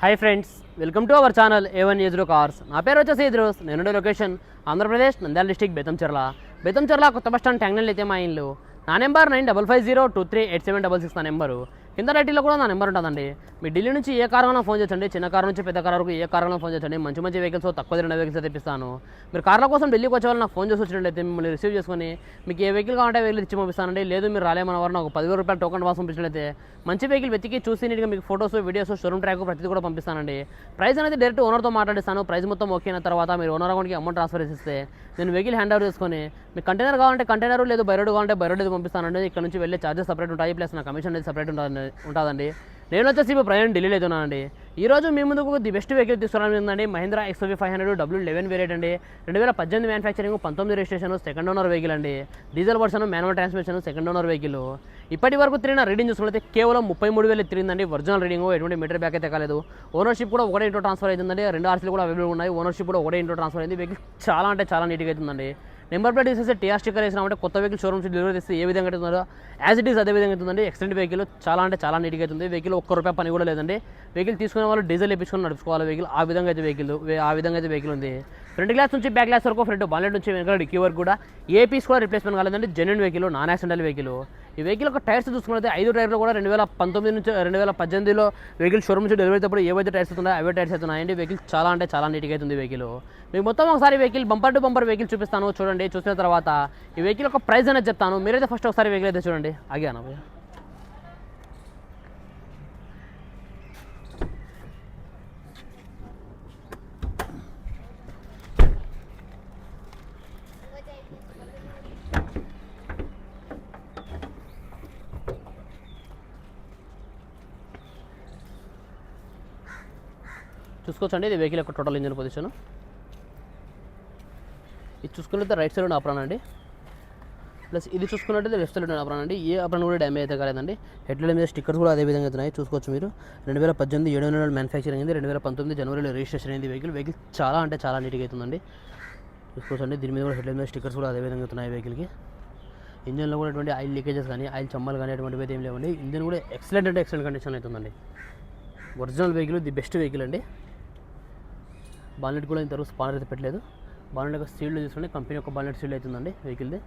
Hi friends welcome to our channel A one Ezro cars నా పేరు వచ్చేసి ఎజ్రోస్ నేను లొకేషన్ ఆంధ్రప్రదేశ్ నంద్యాల డిస్టిక్ బెతంచెర్ల బెతంచెర్ల కొత్త బస్ స్టాండ్ ట్యాంగ్నల్ అయితే మా ఇల్లు. నా number nine double five zero two three eight seven double six నా నెంబరు కింద టైటిల్లో కూడా నా నెంబర్ ఉంటుందండి. మీ ఢిల్లీ నుంచి ఏ కారణంలో ఫోన్ చేయండి. చిన్న కారు నుంచి పెద్ద కారు వరకు ఏ కారణంలో ఫోన్ చేయండి. మంచి మంచి వెహికల్స్ తక్కువ తిరిగిన వెహికల్స్ తెప్పిస్తాను. మీరు కార్ల కోసం ఢిల్లీకి వచ్చే వాళ్ళు నాకు ఫోన్ చేసి వచ్చినట్లయితే మిమ్మల్ని రిసీవ్ చేసుకొని మీకు ఏ వెహికల్ కావాలంటే వెహికల్ ఇచ్చి పంపిస్తానండి. లేదు మీరు రాలేమన్న వారు నాకు పదివేల రూపాయలు టోకన్ వాసం పంపించినట్లయితే మంచి వెహికల్ వెతికి చూసి నీట్గా మీకు ఫోటోస్ వీడియోస్ షోరూమ్ ట్రాక్ ప్రతిదీ కూడా పంపిస్తానండి. ప్రైస్ అనేది డైరెక్ట్ ఓనర్తో మాట్లాడిస్తాను. ప్రైస్ మొత్తం ఓకే అయిన తర్వాత మీరు ఓనర్ అకౌంట్కి అమౌంట్ ట్రాన్స్ఫర్ చేస్తే నేను వెహికల్ హ్యాండ్ ఓవర్ చేసుకొని మీకు కంటైనర్ కావాలంటే కంటైనర్ లేదు బైరోడ్ కావాలంటే బైరోడ్ అయితే పంపిస్తానండి. ఇక్కడ నుంచి వెళ్ళే చార్జెస్ సపరేట్ ఉంటాయి ప్లస్ నా కమిషన్ అనేది సపరేట్ ఉంటుంది ఉంటుందండి. నేను వచ్చేసి ఇప్పుడు ప్రయాణం ఢిల్లీ అవుతున్నానండి ఈ రోజు మీ ముందుకు ది బెస్ట్ వెహికల్ తీసుకురావడం ఏంటండి Mahindra XUV five hundred W eleven variant అండి. రెండు వేల పద్దెనిమిది మ్యానుఫ్యాక్చరింగ్ పంతొమ్మిది రిజిస్ట్రేషన్ సెకండ్ ఓనర్ వెహికల్ అండి. Diesel version manual transmission second owner vehicle ఇప్పటి వరకు తిరిగిన రీడింగ్ చూసుకుంటే కేవలం ముప్పై మూడు వేలు తిరిగిందండి. ఒరిజినల్ రీడింగ్ ఎటువంటి మీటర్ బ్యాక్ అయితే కాలేదు. ఓనర్షిప్ కూడా ఒకటే ఇంటో ట్రాన్స్ఫర్ అవుతుందండి. రెండు ఆర్సీలు కూడా అవైలబుల్ ఉన్నాయి. ఓనర్షిప్ కూడా ఒకటే ఇంటో ట్రాన్స్ఫర్ అయింది. వెహికల్ చాలా అంటే చాలా నీట్గా అవుతుందండి. నెంబర్ ప్లేట్ తీసేసి టీఆర్ స్టిక్కర్ వేసినామంటే కొత్త వెహికల్ షోరూమ్స్ డెలివరీ చేస్తే ఏ విధంగా అవుతుందో యాజ్ ఇట్ ఈస్ అదే విధంగా అవుతుందండి ఎక్స్టెంట్ వెహికల్ చాలా అంటే చాలా నీట్గా అవుతుంది వెహికల్ ఒక్క రూపాయి పని కూడా లేదండి. వెహికల్ తీసుకునే వాళ్ళు డీజిల్ వేపించుకొని నడుపుకోవాలి వెహికల్ ఆ విధంగా అయితే వెహికల్ ఆ విధంగా అయితే వెహికల్ ఉంది. ఫ్రంట్ గ్లాస్ నుంచి బ్యాక్ గ్లాస్ వరకు ఫ్రంట్ బాలెట్ నుంచి వెనకాల డిక్కీ వరకు కూడా. ఏ పీస్ కూడా రిప్లేస్మెంట్ కాలేదండి. Genuine vehicle non accidental vehicle ఈ వెహికల్ ఒక టైర్స్ చూసుకుంటే ఐదు టైర్లు కూడా రెండు వేల పంతొమ్మిది నుంచి రెండు వేల పద్దెనిమిదిలో వెహికల్ షోరూమ్ నుంచి డెలివరీ అయినప్పుడు ఏవైతే టైర్స్ అవుతున్నాయో అవే టైర్స్ అవుతున్నాయండి వెహికల్ చాలా అంటే చాలా నీట్గా అవుతుంది వెహికల్. మీకు మొత్తం ఒకసారి vehicle bumper to bumper vehicle చూపిస్తాను. చూడండి చూసిన తర్వాత ఈ వెహికల్ ఒక ప్రైస్ అనేది చెప్తాను. మీరైతే ఫస్ట్ ఒకసారి వెహికల్ అయితే చూడండి. ఆగాను చూసుకోవచ్చండి. ఇది వెహికల్ యొక్క టోటల్ ఇంజిన్ పొజిషన్ ఇది చూసుకున్నట్లయితే రైట్ సైడ్ ఆపరాన్ అండి. ప్లస్ ఇది చూసుకున్నట్టయితే లెఫ్ట్ సైడ్ ఆపరాన్ అండి. ఏ ఆపరాన్ కూడా డ్యామేజ్ అయితే కాలేదండి. హెడ్లైట్ మీద స్టిక్కర్స్ కూడా అదే విధంగా అవుతున్నాయి. చూసుకోవచ్చు మీరు. రెండు వేల పద్దెనిమిది ఏడు వందల మ్యానుఫ్యాక్చరింగ్ అయింది. రెండు వేల పంతొమ్మిది జనవరిలో రిజిస్ట్రేషన్ అయింది. వెహికల్ వెహికల్ చాలా అంటే చాలా నీట్గా అవుతుందండి. చూసుకోవచ్చండి దీని మీద కూడా హెడ్లైట్ మీద స్టిక్కర్స్ కూడా అదే విధంగా అవుతున్నాయి వెహికల్కి ఇంజన్లో కూడా ఎటువంటి ఆయిల్ లీకేజెస్ కానీ ఆయిల్ చమ్మలు కానీ అటువంటివి అయితే ఏం లేవండి. ఇంజన్ కూడా ఎక్సలెంట్ అంటే ఎక్సలెంట్ కండిషన్ అవుతుందండి. Original vehicle the best vehicle అండి. బాలెట్ కూడా ఇంతవరకు స్పానర్ అయితే పెట్టలేదు. బాలెట్ యొక్క సీల్డ్ చూసుకుంటే కంపెనీ యొక్క బాలెట్ స్టీల్ అవుతుందండి వెహికల్ది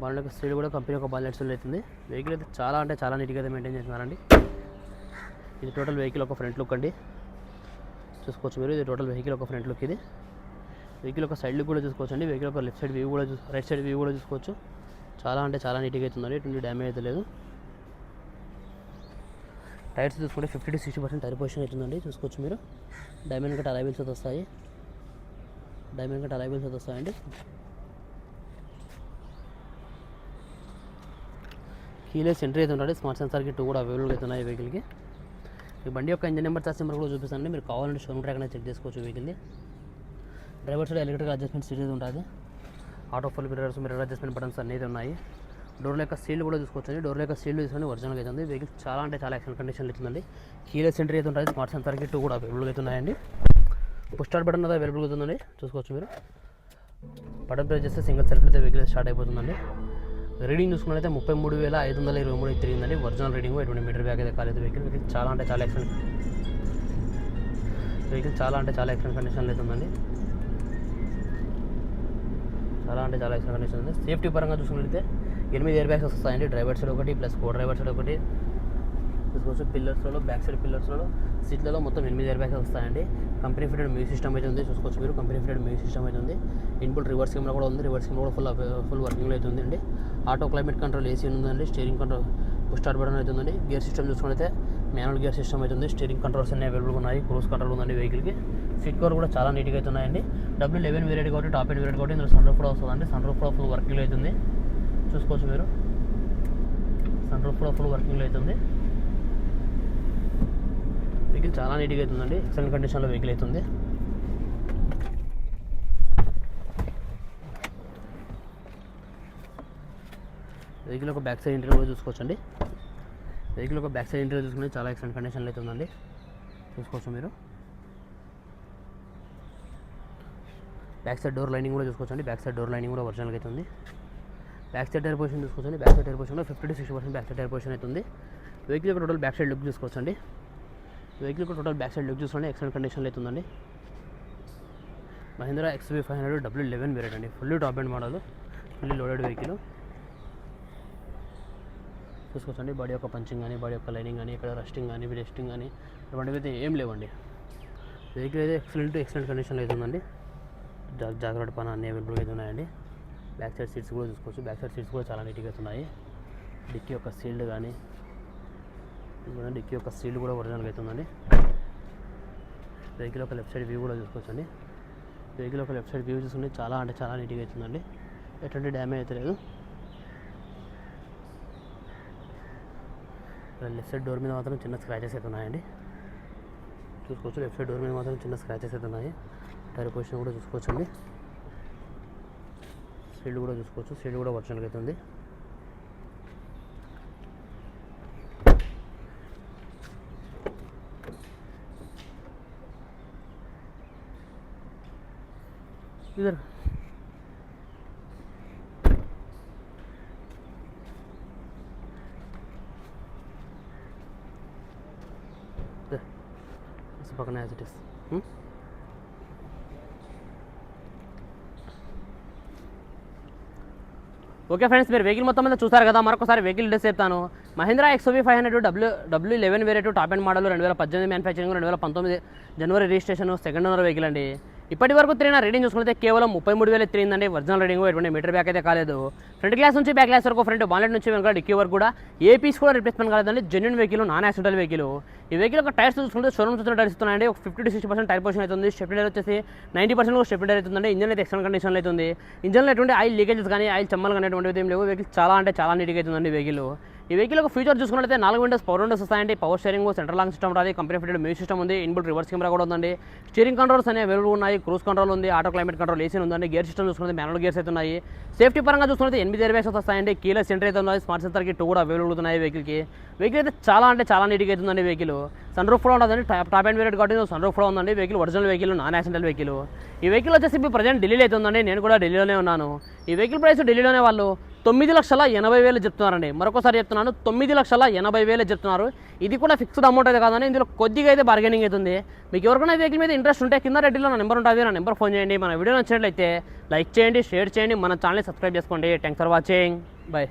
బాలెట్ యొక్క స్టీల్ కూడా కంపెనీ యొక్క బాలెట్ స్టీల్ అవుతుంది. వెహికల్ అయితే చాలా అంటే చాలా నీట్గా అయితే మెయింటైన్ చేస్తున్నారండి. ఇది టోటల్ వెహికల్ ఒక ఫ్రంట్ లుక్ అండి. చూసుకోవచ్చు మీరు ఇది టోటల్ వెహికల్ ఒక ఫ్రంట్ లుక్ ఇది. వెహికల్ ఒక సైడ్ లుక్ కూడా చూసుకోవచ్చు అండి వెహికల్ ఒక లెఫ్ట్ సైడ్ వ్యూ కూడా చూస్ రైట్ సైడ్ వ్యూ కూడా చూసుకోవచ్చు. చాలా అంటే చాలా నీట్గా అవుతుందండి. ఎటువంటి డ్యామేజ్ అయితే లేదు. టైర్స్ చూసుకుంటే fifty to sixty percent tyre position అవుతుందండి. చూసుకోవచ్చు మీరు. డైమండ్ కట్ అలైబుల్స్ అయితే వస్తాయి. డైమండ్ కట్ అలైబుల్స్ అయితే వస్తాయండి. కీలెస్ ఎంట్రీ అయితే ఉంటుంది స్మార్ట్ సెన్సార్ టూ కూడా అవైలబుల్ అవుతున్నాయి వెహికల్కి ఈ బండి యొక్క ఇంజన్ నెంబర్ చార్జ్ నెంబర్ కూడా చూపిస్తానండి మీరు కావాలంటే షోరూమ్ ట్రాక్ అనేది చెక్ చేసుకోవచ్చు వెహికల్ది driver side electrical adjustment series ఉంటుంది. Auto full mirrors mirror adjustment buttons అన్నీ ఉన్నాయి. డోర్ యొక్క సీల్ కూడా చూసుకోవచ్చు డోర్ యొక్క సీల్ తీసుకొని ఒరిజినల్గా ఉంది వెహికల్ చాలా అంటే చాలా ఎక్సలెంట్ కండిషన్లో అవుతుందండి కీలెస్ ఎంట్రీ అయితే ఉంటుంది. స్మార్ట్ సెన్సర్ టూ కూడా అవైలబుల్ అవుతున్నాయండి పుష్ స్టార్ట్ బటన్ అయితే అవైలబుల్ అవుతుందండి చూసుకోవచ్చు మీరు. బటన్ ప్రెస్ చేస్తే సింగిల్ సెల్ఫ్ అయితే వెహికల్ స్టార్ట్ అయిపోతుందండి. రీడింగ్ చూసుకున్నట్లయితే ముప్పై మూడు వేల ఐదు వందల ఇరవై మూడు తిరిగిందండి ఒరిజినల్ రీడింగ్ ఎటువంటి మీటర్ బ్యాగ్ అయితే కాలేదు వెహికల్ వెహికల్ చాలా అంటే చాలా ఎక్సలెంట్ వెహికల్ చాలా అంటే చాలా ఎక్సలెంట్ కండిషన్లో అవుతుందండి చాలా అంటే చాలా ఎక్సలెంట్ కండిషన్ ఉంది సేఫ్టీ పరంగా చూసుకున్నట్లయితే ఎనిమిది ఎయిర్ బ్యాగ్స్ వస్తాయండి. డ్రైవర్ సైడ్ ఒకటి ప్లస్ కో డ్రైవర్ సైడ్ ఒకటి. చూసుకోవచ్చు పిల్లర్స్లో బ్యాక్ సైడ్ పిల్లర్స్లో సీట్లలో మొత్తం ఎనిమిది ఎయిర్ బ్యాగ్స్ వస్తాయండి. కంపెనీ ఫిటెడ్ మ్యూజిక్ సిస్టమ్ అయితే ఉంది. చూసుకోవచ్చు మీరు. కంపెనీ ఫిటెడ్ మ్యూజిక్ సిస్టమ్ అయితే ఉంది. ఇన్పుట్ రివర్స్ కెమెరా కూడా ఉంది. రివర్స్ కెమెరా కూడా ఫుల్ ఫుల్ వర్కింగ్లో అయితే ఉందండి. ఆటో క్లైమేట్ కంట్రోల్ ఏసీ ఉందండి. Steering control push start button అయితే ఉందండి. గేర్ సిస్టమ్ చూసుకుంటే మాన్యువల్ గేర్ సిస్టమ్ అయితే ఉంది. స్టీరింగ్ కంట్రోల్స్ అన్ని అవైలబుల్గా ఉన్నాయి. క్రూజ్ కంట్రోల్ ఉందండి వెహికల్కి సీట్ కవర్ కూడా చాలా నీట్గా అయితే ఉన్నాయండి. డబ్ల్యూ లెవెన్ వేరియట్ కాబట్టి టాప్ ఎండ్ వేరియడ్ కాబట్టి ఇందులో సన్ రూఫ్ కూడా వస్తుందండి. సన్ రూఫ్ కూడా ఫుల్ వర్కింగ్లో అవుతుంది చూసుకోవచ్చు మీరు. సన్ రూఫ్ కూడా ఫుల్ వర్కింగ్లో అవుతుంది వెహికల్ చాలా నీట్గా అవుతుందండి ఎక్సలెంట్ కండిషన్లో వెహికల్ అవుతుంది వెహికల్ ఒక బ్యాక్ సైడ్ ఇంటర్వ్యూ కూడా చూసుకోవచ్చండి. వెహికల్ ఒక బ్యాక్ సైడ్ ఇంటీరియర్ చూసుకుంటే చాలా ఎక్సలెంట్ కండిషన్లో అయితే ఉందండి. చూసుకోవచ్చు మీరు. బ్యాక్ సైడ్ డోర్ లైనింగ్ కూడా చూసుకోవచ్చండి బ్యాక్ సైడ్ డోర్ లైనింగ్ కూడా ఒరిజినల్గా అయితే ఉంది. బ్యాక్ సైడ్ టైర్ పొజిషన్ చూసుకోవచ్చండి బ్యాక్ సైడ్ టైర్ పొజిషన్లో fifty to sixty percent back side tyre position అయితే ఉంది. వెహికల్ యొక్క టోటల్ బ్యాక్ సైడ్ లుక్ చూసుకోవచ్చండి వెహికల్ కూడా టోటల్ బ్యాక్ సైడ్ లుక్ చూసుకోండి ఎక్సలెంట్ కండిషన్లో అవుతుందండి Mahindra XUV five hundred W eleven variant అండి. Fully top end model fully loaded vehicle చూసుకోవచ్చండి బాడీ యొక్క పంచింగ్ కానీ బాడీ యొక్క లైనింగ్ కానీ ఇక్కడ రెస్టింగ్ కానీ రెస్టింగ్ కానీ ఇటువంటివి అయితే ఏం లేవండి. వెహికల్ అయితే ఎక్సలెంట్ ఎక్సలెంట్ కండిషన్లో అవుతుందండి జా జాగ్రత్త పని అన్ని అవైలబుల్గా అయితే ఉన్నాయండి. బ్యాక్ సైడ్ సీట్స్ కూడా చూసుకోవచ్చు. బ్యాక్ సైడ్ సీట్స్ కూడా చాలా నీట్గా అయితే ఉన్నాయి. డిక్కీ యొక్క సీల్డ్ కానీ డిక్కీ యొక్క సీల్డ్ కూడా ఒరిజినల్గా అవుతుందండి వెహికల్ యొక్క లెఫ్ట్ సైడ్ వ్యూ కూడా చూసుకోవచ్చండి. వెహికల్ యొక్క లెఫ్ట్ సైడ్ వ్యూ చూసుకుంటే చాలా అంటే చాలా నీట్గా అవుతుందండి ఎటువంటి డ్యామేజ్ అయితే లేదు. లెఫ్ట్ సైడ్ డోర్ మీద మాత్రం చిన్న స్క్రాచెస్ అయితే ఉన్నాయండి. చూసుకోవచ్చు లెఫ్ట్ సైడ్ డోర్ మీద మాత్రం చిన్న స్క్రాచెస్ అయితే ఉన్నాయి. టైర్ పొజిషన్ కూడా చూసుకోవచ్చు అండి సీల్డ్ కూడా చూసుకోవచ్చు సీల్డ్ కూడా ఒరిజినల్గా అయితే ఉంది. ఇద్దరు broken as it is. Hmm? Okay friends మీరు వెహికల్ మొత్తం మీద చూసారు కదా మరొకసారి వెహికల్ డేస్ చెప్తాను Mahindra XUV five hundred W W eleven variant top end model రెండు వేల పద్దెనిమిది మ్యానుఫ్యాక్చరింగ్ రెండు వేల పంతొమ్మిది జనవరి రిజిస్ట్రేషన్ సెకండ్ ఓనర్ వెహికల్ అండి ఇప్పటి వరకు తిరిగిన రీడింగ్ చూసుకుంటే కేవలం ముప్పై మూడు వేలు తిరిగిందండి. ఒరిజినల్ రీడింగ్ ఎటువంటి మీటర్ బ్యాక్ అయితే కాలేదు. ఫ్రంట్ గ్లాస్ నుంచి బ్యాక్ గ్లాస్ వరకు ఫ్రంట్ బాలెట్ నుంచి వెనక డిక్కీ వరకు కూడా ఏ పీస్ కూడా రిప్లేస్మెంట్ కాలేదండి. Genuine vehicle non accidental vehicle ఈ వెహికల్ ఒక టైర్స్ చూసుకుంటే షోరూమ్ చూసిన టైర్స్ ఇస్తున్నాయండి ఒక fifty to sixty percent tyre position అవుతుంది. స్టెప్ టైర్ వచ్చేసి నైంటీ పర్సెంట్ స్టెప్ టైర్ అవుతుందండి. ఇంజన్ అయితే ఎక్సలెంట్ కండిషన్లో అవుతుంది. ఇంజన్లో ఎటువంటి ఆయిల్ లీకేజెస్ కానీ ఆయిల్ చెమ్మలు కానీ ఎటువంటి ఏం లేవు. వెహికల్ చాలా అంటే చాలా నీట్గా అవుతుందండి వెహికల్ ఈ వెహికల్ ఒక ఫీచర్ చూసుకున్నట్లయితే నాలుగు విండోస్ పవర్ విండోస్ వస్తాయండి. Power steering central long system రాదు. కంపెనీ ఫిటెడ్ మ్యూజిక్ సిస్టమ్ ఉంది. ఇన్బుల్ రివర్స్ కెమెరా కూడా ఉందండి. స్టీరింగ్ కంట్రోల్స్ అనేవి అవైలబుల్ ఉన్నాయి. క్రూస్ కంట్రోల్ ఉంది. ఆటో క్లైమేట్ కంట్రోల్ ఏసీ ఉందండి. గేర్ సిస్టమ్ చూసుకుంటే మ్యానువల్ గేర్స్ అయితే ఉన్నాయి. సేఫ్టీ పరంగా చూసుకుంటే ఎనిమిది ఇరవై వస్తాయండి. కీలర్ సెంటర్ అయితే ఉన్నాయి. స్మార్ట్ సెన్సర్కి టూ కూడా అవైలబుల్ ఉన్నాయి వెహికల్కి వెహికల్ అయితే చాలా అంటే చాలా నీట్గా అవుతుందండి వెహికల్ సన్ రూఫ్ కూడా ఉంటుందండి టాప్ టాప్ అండ్ వేరియడ్ కాబట్టి సన్ రూఫ్ కూడా ఉందండి. Vehicle original vehicle non accidental vehicle ఈ వెహికల్ వచ్చేసి ఇప్పుడు ప్రజెంట్ ఢిల్లీలో అయితే ఉందండి. నేను కూడా ఢిల్లీలోనే ఉన్నాను. ఈ వెహికల్ ప్రైస్ ఢిల్లీలోనే వాళ్ళు తొమ్మిది లక్షల ఎనభై వేలు చెప్తున్నారండి. మరొకసారి చెప్తున్నాను తొమ్మిది లక్షల ఎనభై వేలు చెప్తున్నారు. ఇది కూడా ఫిక్స్డ్ అమౌంట్ అయితే కాదని ఇందులో కొద్దిగా అయితే బార్గెనింగ్ అవుతుంది మీకు ఎవరికైనా వెహికల్ మీద ఇంట్రెస్ట్ ఉంటే కింద రెడ్డిలో నా నెంబర్ ఉంటుంది నా నెంబర్ ఫోన్ చేయండి. మన వీడియో నచ్చినట్లయితే లైక్ చేయండి షేర్ చేయండి. మన ఛానల్ సబ్స్క్రైబ్ చేసుకోండి. Thanks for watching bye